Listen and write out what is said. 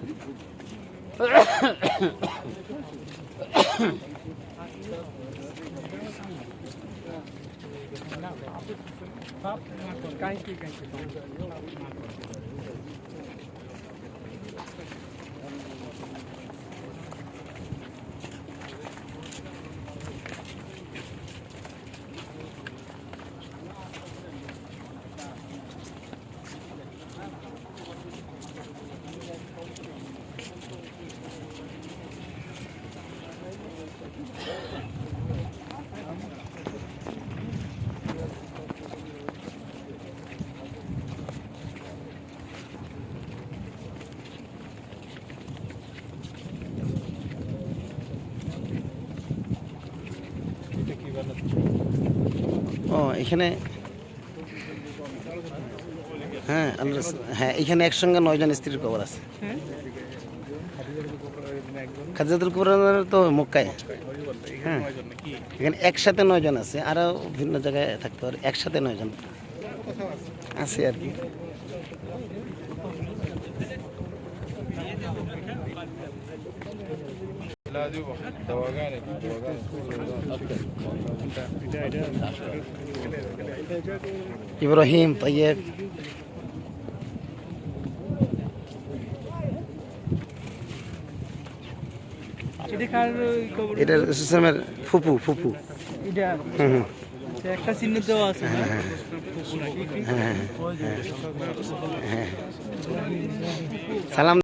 Pháp, Pháp, Pháp, Pháp, Pháp, Pháp, Pháp, ও এখানে হ্যাঁ হ্যাঁ এখানে একসঙ্গে নয়জন স্ত্রীর কবর আছে। খাদিজাতুল কুবরা তো মক্কায়। হ্যাঁ এখানে একসাথে নয়জন আছে আরও ভিন্ন জায়গায় থাকতে পারে, একসাথে নয়জন আছে আর কি। ইব্রাহিম তৈয়ব এটা সুসামের ফুপু ফুপু। আছে হ্যাঁ, হ্যাঁ, হ্যাঁ। সালাম।